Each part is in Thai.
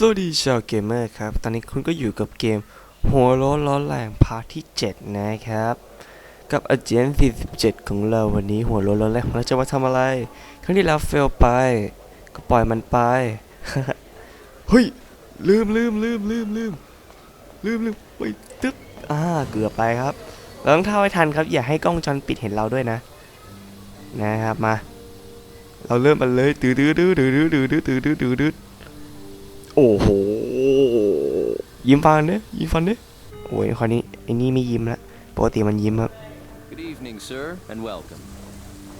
สวัสดีชาวเกมเมอร์ครับ ตอนนี้คุณก็อยู่กับเกม หัวร้อนร้อนแรงพาร์ทที่ 7 นะครับ กับอาเจน47 ของเราวันนี้หัวร้อนร้อนแรงงเราจะมาทำอะไร ครั้งที่แล้วเฟลไป ก็ปล่อยมันไป เฮ้ย ลืมลืมลืมลืมลืมลืมลืมไปตึ๊บอ่าเกือบไปครับต้องเท่าให้ทันครับ อย่าให้กล้องจอนปิดเห็นเราด้วยนะ นะครับมา เราเริ่มมันเลยตื้อตื้อตื้อตื้อตื้อตื้อตื้อตื้อตื้อตื้อโอ้โหยิ้มฟันเนี่ยยิ้มฟันเนี่ยโอ้ยคราวนี้ไอ้นี่ไม่ยิ้มละปกติมันยิ้มครับ Good evening, sir, and welcome.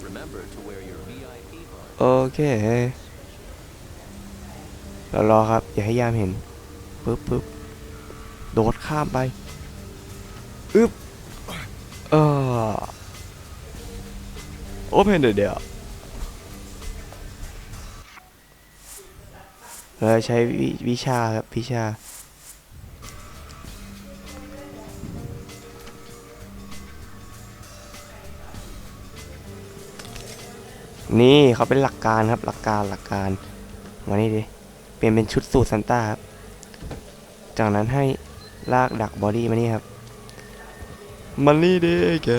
Remember to wear your VIP card. โอเคเรารอครับ อย่าให้ยามเห็นปึ๊บปึ๊บโดดข้ามไปอึ๊บเออโอเเดี๋ยวเราใช้วิวชาครับวิชานี่เขาเป็นหลักการครับหลักการหลักการมานี่ดิเปลี่ยนเป็นชุดสูทซันต้าครับ จากนั้นให้ลากดักบอดี้มานี่ครับมานี่ดิแก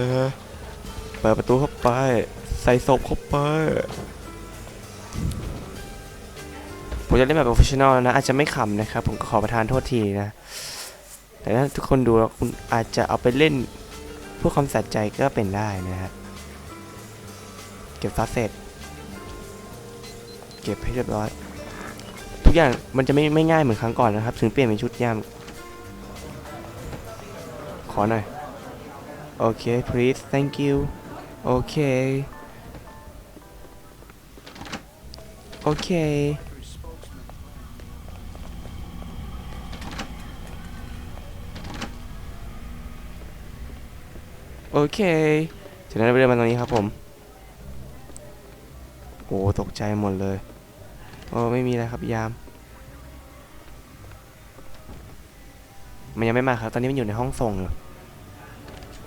เปิดประตูเข้าไป ใส่ศพเข้าไป ผมจะเล่นแบบโปรเฟชชั่นอลแล้วนะ อาจจะไม่ขำนะครับ ผมก็ขอประทานโทษทีนะ แต่ถ้าทุกคนดูแล้วคุณอาจจะเอาไปเล่นเพื่อความสะใจก็เป็นได้นะครับเก็บซัสเสร็จ เก็บให้เรียบร้อย ทุกอย่างมันจะไม่ไม่ง่ายเหมือนครั้งก่อนนะครับ ถึงเปลี่ยนเป็นชุดยาม ขอหน่อย โอเค please thank you โอเค โอเค โอเคจากนั้นเราเดินมาตรงนี้ครับผมโอ้ตกใจหมดเลยโอ้ไม่มีอะไรครับยาม มันยังไม่มาครับ ตอนนี้มันอยู่ในห้องส่งอยู่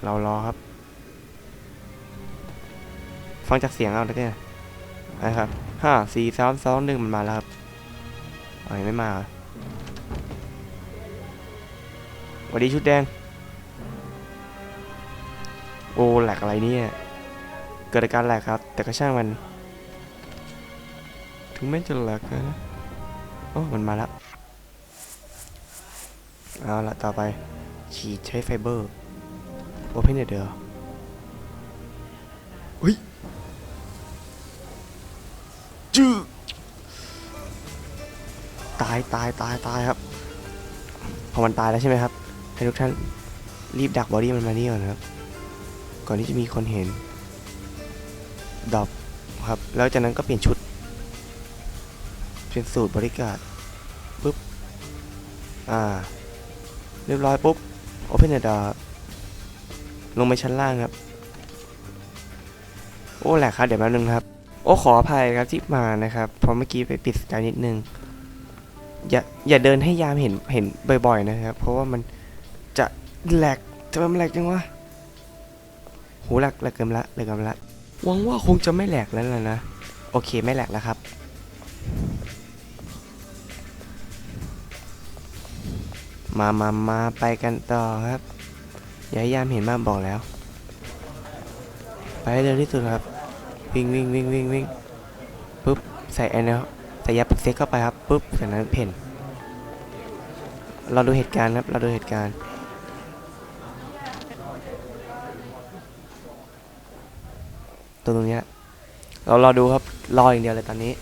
เรารอครับ ฟังจากเสียงเอาแล้วกันนะครับห้าสี่สามสองหนึ่งมันมาแล้วครับอ๋อยังไม่มาสวัสดีชุดแดง โอ้แหลกอะไรเนี่ย เกิดอาการแหลกครับ แต่ก็ช่างมัน ถึงแม้จะแหลกนะโอ้มันมาแล้วเอาละต่อไป ฉีดใช้ไฟเบอร์โอเพนเดอร์เฮ้ยจื้อตายตายตายตายครับ พอมันตายแล้วใช่ไหมครับ ให้ทุกท่านรีบดักบอดี้มันมานี่ก่อนนะครับ ก่อนที่จะมีคนเห็นดอปครับ แล้วจากนั้นก็เปลี่ยนชุด เป็นสูตรบริการปุ๊บ อ่า เรียบร้อยปุ๊บ Open the door ลงไปชั้นล่างครับ โอ้แหละครับ เดี๋ยวแป๊บนึงครับ โอ้ขออภัยครับที่มานะครับ เพราะเมื่อกี้ไปปิดสกายนิดนึง อย่าอย่าเดินให้ยามเห็นเห็นบ่อยๆนะครับ เพราะว่ามันจะแหลกจะมันแหลกจังวะ หแหลกแหลกเกินละแหลกเกินละหวังว่าคงจะไม่แหลกแล้วล่ะนะ โอเคไม่แหลกแล้วครับ มามามาไปกันต่อครับ อย่าให้ยามเห็นมากบอกแล้ว ไปให้เร็วที่สุดครับ วิ่งวิ่งวิ่งวิ่งวิ่งปุ๊บ ใส่แอนแล้วใส่ยาปลุกเซ็กเข้าไปครับปุ๊บจากนั้นเพ่นเราดูเหตุการณ์ครับ เราดูเหตุการณ์ ตรงเนี้ยเรารอดูครับรออย่างเดียวเลยตอนนี้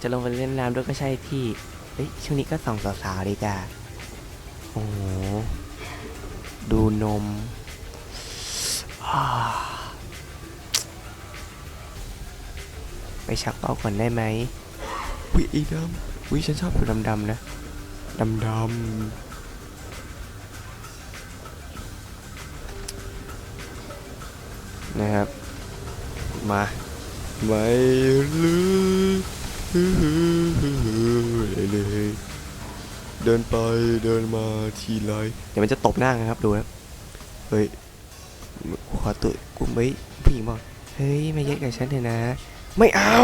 จะลงไปเล่นน้ำด้วยก็ใช่ที่เฮ้ยช่วงนี้ก็ส่องสาวๆดีจ้าโอ้โหดูนมอ่าไปชักเป้าก่อนได้ไหมวิอีดำวิฉันชอบผิวดำๆนะดำๆนะครับ มาไม่ลืมเลยเดินไปเดินมาทีไรเดี๋ยวมันจะตบหน้ากันครับดูนะเฮ้ยขอตัวกูไม่ผู้หญิงบอกเฮ้ยไม่เย็ดกับฉันเถอะนะ ไม่เอา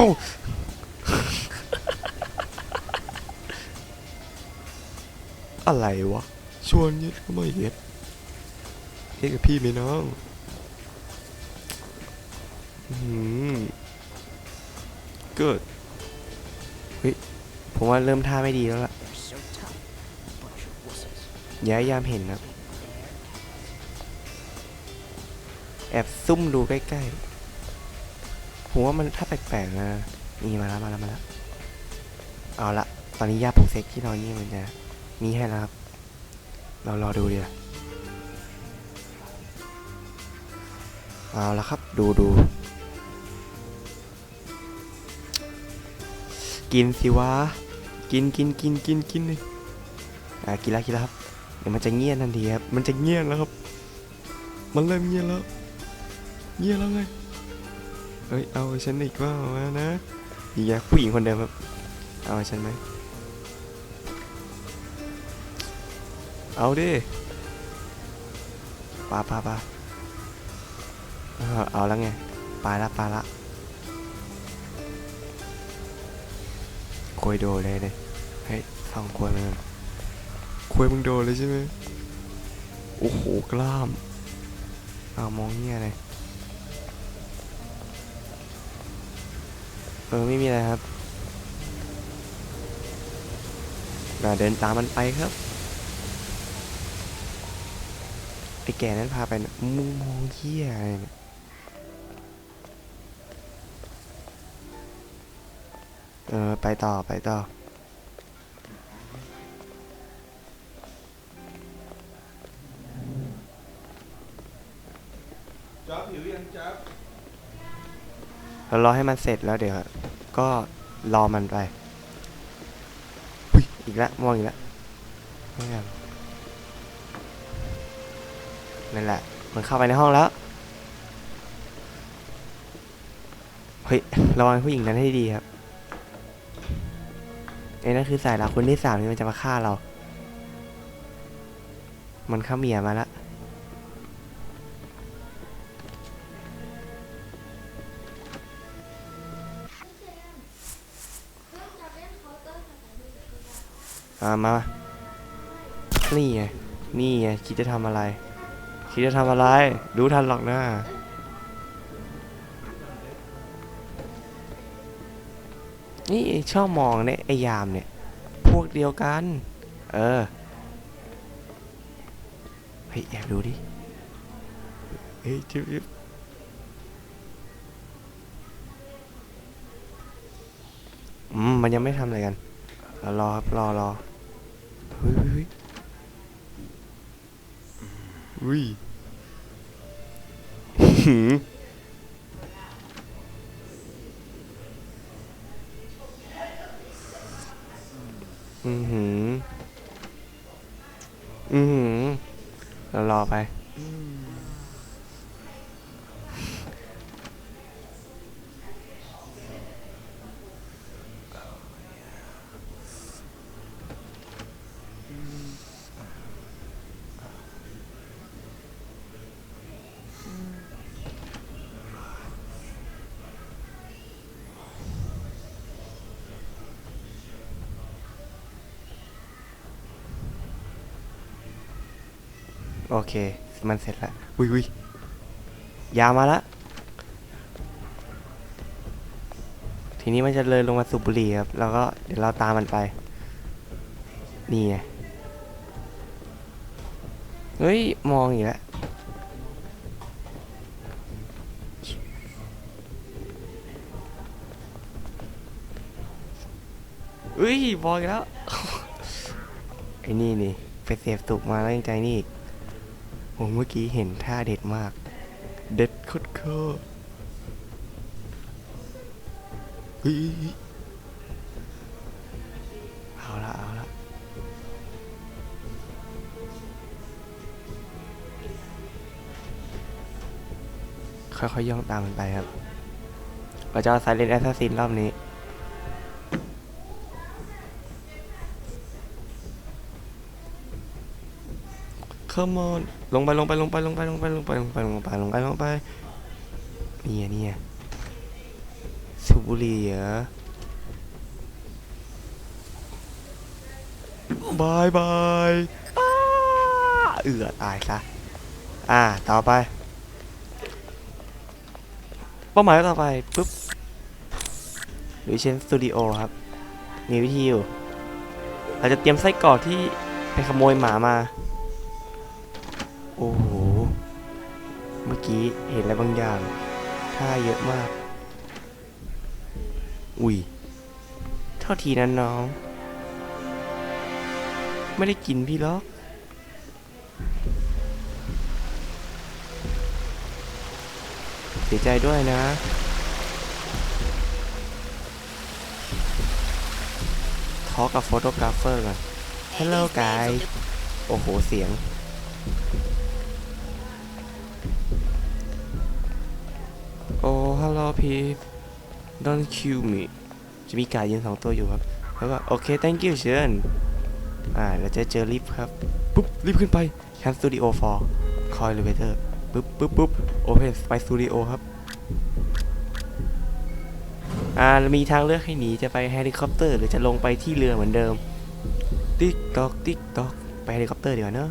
อะไรวะ ชวนเย็ดก็ไม่เย็ดเย็ดกับพี่ไหมน้อง เกิดเฮ้ยผมว่าเริ่มท่าไม่ดีแล้วล่ะอย่ายามเห็นนะแอบซุ่มดูใกล้ๆผมว่ามันถ้าแปลกๆนะนี่มาแล้วมาแล้วมาแล้วเอาละตอนนี้ยาปลุกเซ็กที่นอนนี่มันจะมีให้แล้วครับ เรารอดูเดีกว่าเอาละครับ ดูดู กินสิวะ กินกินกินกินกินเลยอ่ากินแล้วกินแล้วครับ เดี๋ยวมันจะเงียบทันทีครับ มันจะเงียบแล้วครับ มันเริ่มเงียบแล้ว เงียบแล้วไงเฮ้ย เอาฉันอีกว่ามานะนี่ไงผู้หญิงคนเดิมครับ เอาฉันไหม เอาดิปลาปลาปลาเอาแล้วไง ปลาละปลาละ คุยโดเลยเลยเฮ้ยฟังคุยมันคุยมึงโดเลยใช่ไหมโอ้โหกล้ามเอามองเงี้ยเลยเออไม่มีอะไรครับเราเดินตามมันไปครับไอ้แก่นั้นพาไปนะมึงมองเหี้ยอะไรเนี่ย เออ ไปต่อ ไปต่อ จ๊อบหิวยังจ๊อบเรารอให้มันเสร็จแล้วเดี๋ยว ก็รอมันไปอุ๊ยอีกแล้วมองอีกแล้วไม่งามนั่นแหละ มันเข้าไปในห้องแล้ว เฮ้ย ระวังผู้หญิงนั้นให้ดีครับ ไอ้นั่นคือสายลับคนที่สามที่มันจะมาฆ่าเรา มันเข้าเมียมาล้วอ่ามา นี่ไง นี่ไง คิดจะทำอะไร คิดจะทำอะไร รู้ทันหรอกนะ นี่ชอบมองเนี่ยไอ้ยามเนี่ย พวกเดียวกัน เออ เฮ้ยแอบดูดิ เฮ้ยจิ๊บจิ๊บอืม มันยังไม่ทำอะไรกัน รอรอครับ รอรอเฮ้ยเฮ้ยเฮ้ยอุ้ยหืมอือหืออือหือเรารอไป โอเค มันเสร็จแล้ววิวิยามาละ ทีนี้มันจะเลยลงมาสูบบุหรี่ครับ แล้วก็เดี๋ยวเราตามมันไป นี่ไง เฮ้ย มองอีกแล้วเฮ้ย บอกแล้ว ไอ้นี่นี่ ไปเสพสุกมาแล้วยังใจนี่อีก ผมเมื่อกี้เห็นท่าเด็ดมาก เด็ดโคตรโคตรเฮ้ยเฮ้ยเฮ้ยเอาละเอาละค่อยๆย่องตามมันไปครับเราจะเอาไซเลนแอสซัสซินรอบนี้ Come on ลงไปลงไปลงไปลงไปลงไปลงไปลงไปลงไปลงไปลงไปเนี่ไงนี่ไงสูบบุหรี่เหรอบายบายเอือตายซะ อ่า ต่อไป เป้าหมายต่อไปปุ๊บวิเชนสตูดิโอครับ มีวิธีอยู่ เราจะเตรียมไส้กรอกที่ไปขโมยหมามา โอ้โห เมื่อกี้เห็นอะไรบางอย่าง ท่าเยอะมาก อุ้ย เท่าทีนั้นน้อง ไม่ได้กินพี่หรอก เสียใจด้วยนะทอกับโฟโตกราฟเฟอร์ก่อน Hello guys โอ้โห เสียง hello peep don't kill me จะมีกายยืนสองตัวอยู่ครับ แล้วก็โอเค thank you เชิญอ่าเราจะเจอลิฟต์ครับ ปุ๊บลิฟต์ขึ้นไป Camp Studio 4 Call Elevator ปุ๊บปุ๊บปุ๊บ Open Spy Studio ครับ อ่ามีทางเลือกให้หนีจะไปเฮลิคอปเตอร์ หรือจะลงไปที่เรือเหมือนเดิม ติ๊กตอกติ๊กตอกไปเฮลิคอปเตอร์ดีกว่าเนอะ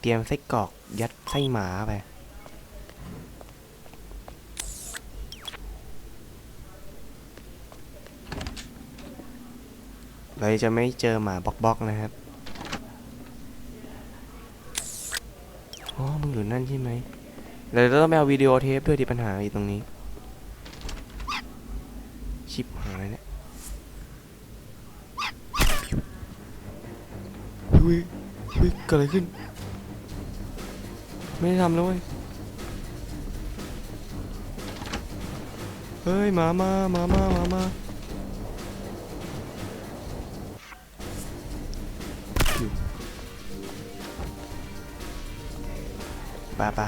เตรียมไส้กรอกยัดไส้หมาไป เราจะไม่เจอหมาบล็อกๆนะครับ อ๋อ มึงอยู่นั่นใช่ไหมเราจะต้องไปเอาวิดีโอเทปด้วยที่ปัญหาอยู่ตรงนี้ ชิปหายเนี่ยเฮ้ยเฮ้ยเกิดอะไรขึ้น ไม่ได้ทำแล้วเว้ย เฮ้ยหมามาหมามาหมามาอยู่ ปไป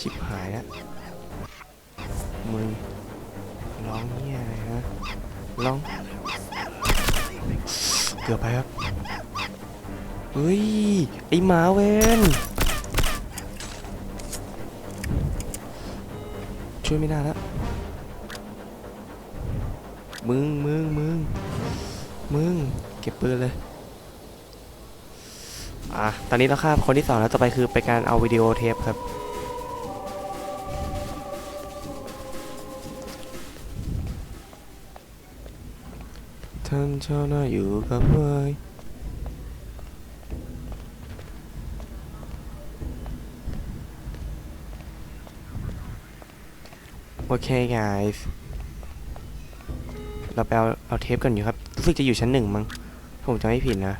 ชิบหายแล้วมึงร้องเฮียอะไรฮะร้อง เกือบไปครับเฮ้ย ไอหมาเวนช่วยไม่ได้แล้วมึงมึงมึงมึง เก็บปืนเลย อะ ตอนนี้เราฆ่าคนที่สองแล้วต่อไปคือไปการเอาวิดีโอเทปครับ ท่านเจ้าหน้าอยู่กับเว้ยโอเค guys เราไปเอาเอาเทปกันอยู่ครับ รู้สึกจะอยู่ชั้นหนึ่งมั้งถ้าผมจะไม่ผิดนะ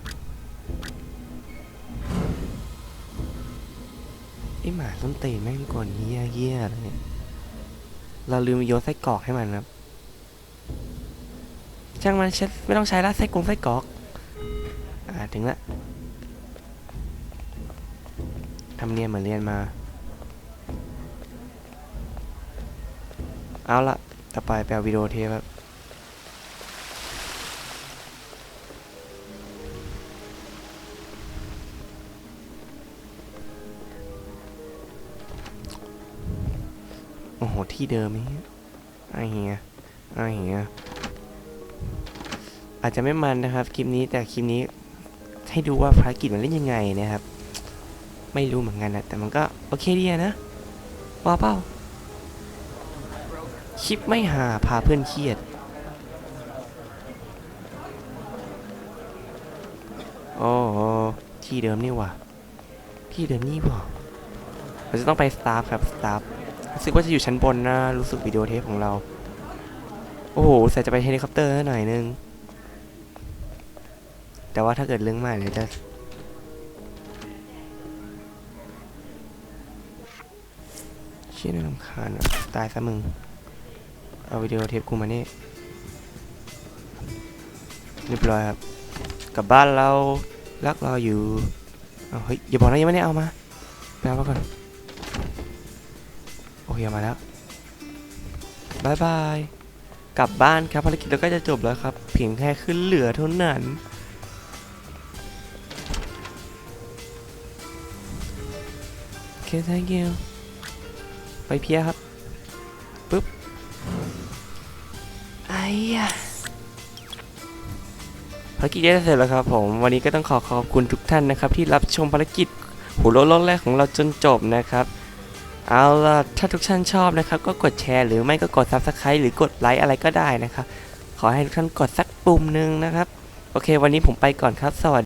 ต้นตีนแม่งก่อนเฮี้ยเฮี้ยแล้วเนี่ยเราลืมโยนไส้กรอกให้มันครับช่างมันเช็ดไม่ต้องใช้ละไส้กรงไส้กรอก อ่าถึงละทำเนียนเหมือนเรียนมา เอาละต่อไปไปเอาวิดีโอเทปครับ ที่เดิมนี่ไอ้เหี้ยไอ้เหี้ยอาจจะไม่มันนะครับคลิปนี้แต่คลิปนี้ให้ดูว่าภารกิจมันเล่นยังไงนะครับ ไม่รู้เหมือนกันนะแต่มันก็โอเคดีนะว่าเป้าคลิปไม่หาพาเพื่อนเครียด โอ้โหที่เดิมนี่ว่ะที่เดิมนี่บ่เราจะต้องไปสตาฟครับสตาฟ รู้สึกว่าจะอยู่ชั้นบนนะ รู้สึกวิดีโอเทปของเรา โอ้โหใส่จะไปเฮลิคอปเตอร์หน่อยนึง แต่ว่าถ้าเกิดเรื่องมากเดี๋ยจะเชี่ยน่ารำคาญตายซะมึง เอาวิดีโอเทปกูมานี่เรียบร้อยครับกลับบ้านเรารักเราอยู่ เอาเฮ้ยอย่าบอกนะยังไม่ได้เอามาไปเอามาก่อน เคมาแล้วบายบายกลับบ้านครับภารกิจเราก็จะจบแล้วครับเพียงแค่ขึ้นเหลือเท่านั้นโอเค thank you ไปเพียครับปึ๊บไอ้ยะภารกิจได้เสร็จแล้วครับผมวันนี้ก็ต้องขอขอบคุณทุกท่านนะครับ ที่รับชมภารกิจหัวโล้นล้นแรกของเราจนจบนะครับ เอาล่ะถ้าทุกท่านชอบนะครับ ก็กดแชร์ หรือไม่ก็กด Subscribe หรือกดไลค์อะไรก็ได้นะครับ ขอให้ทุกท่านกดสักปุ่มหนึ่งนะครับ โอเค วันนี้ผมไปก่อนครับ สวัสดี